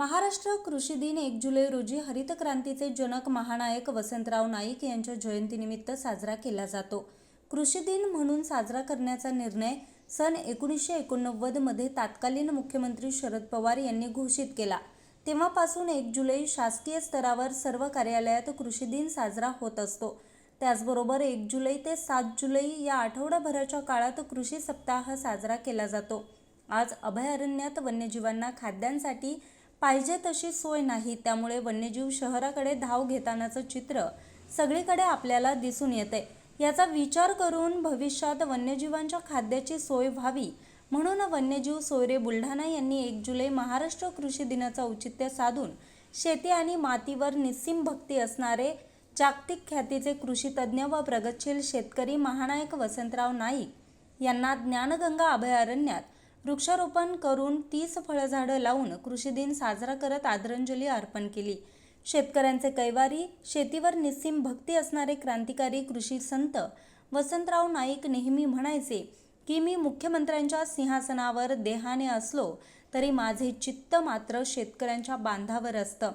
महाराष्ट्र कृषी दिन एक जुलै रोजी हरित क्रांतीचे जनक महानायक वसंतराव नाईक यांच्या जयंतीनिमित्त साजरा केला जातो. कृषी दिन म्हणून साजरा करण्याचा निर्णय सन एकोणीसशे एकोणनव्वदमध्ये तत्कालीन मुख्यमंत्री शरद पवार यांनी घोषित केला. तेव्हापासून एक जुलै शासकीय स्तरावर सर्व कार्यालयात कृषी दिन साजरा होत असतो. त्याचबरोबर एक जुलै ते सात जुलै या आठवडाभराच्या काळात कृषी सप्ताह साजरा केला जातो. आज अभयारण्यात वन्यजीवांना खाद्यांसाठी पाहिजे तशी सोय नाही त्यामुळे वन्यजीव शहराकडे धाव घेतानाचं चित्र सगळीकडे आपल्याला दिसून येते. याचा विचार करून भविष्यात वन्यजीवांच्या खाद्याची सोय व्हावी म्हणून वन्यजीव सोयरे बुलढाणा यांनी एक जुलै महाराष्ट्र कृषी दिनाचं औचित्य साधून शेती आणि मातीवर निस्सीम भक्ती असणारे जागतिक ख्यातीचे कृषीतज्ज्ञ व प्रगतशील शेतकरी महानायक वसंतराव नाईक यांना ज्ञानगंगा अभयारण्यात वृक्षारोपण करून तीस फळझाडं लावून कृषी दिन साजरा करत आदरांजली अर्पण केली. शेतकऱ्यांचे कैवारी शेतीवर निस्सीम भक्ती असणारे क्रांतिकारी कृषी संत वसंतराव नाईक नेहमी म्हणायचे की मी मुख्यमंत्र्यांच्या सिंहासनावर देहाने असलो तरी माझे चित्त मात्र शेतकऱ्यांच्या बांधावर असतं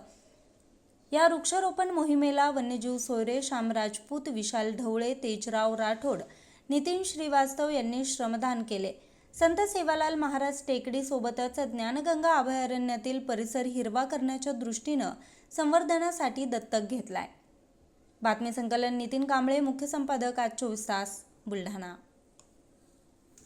या वृक्षारोपण मोहिमेला वन्यजीव सोयरे श्याम राजपूत विशाल ढवळे तेजराव राठोड नितीन श्रीवास्तव यांनी श्रमदान केले. संत सेवालाल महाराज टेकडी सोबतच ज्ञानगंगा अभयारण्यातील परिसर हिरवा करण्याच्या दृष्टीनं संवर्धनासाठी दत्तक घेतलाय. बातमी संकलन नितीन कांबळे मुख्य संपादक आज चोवीस तास बुलढाणा.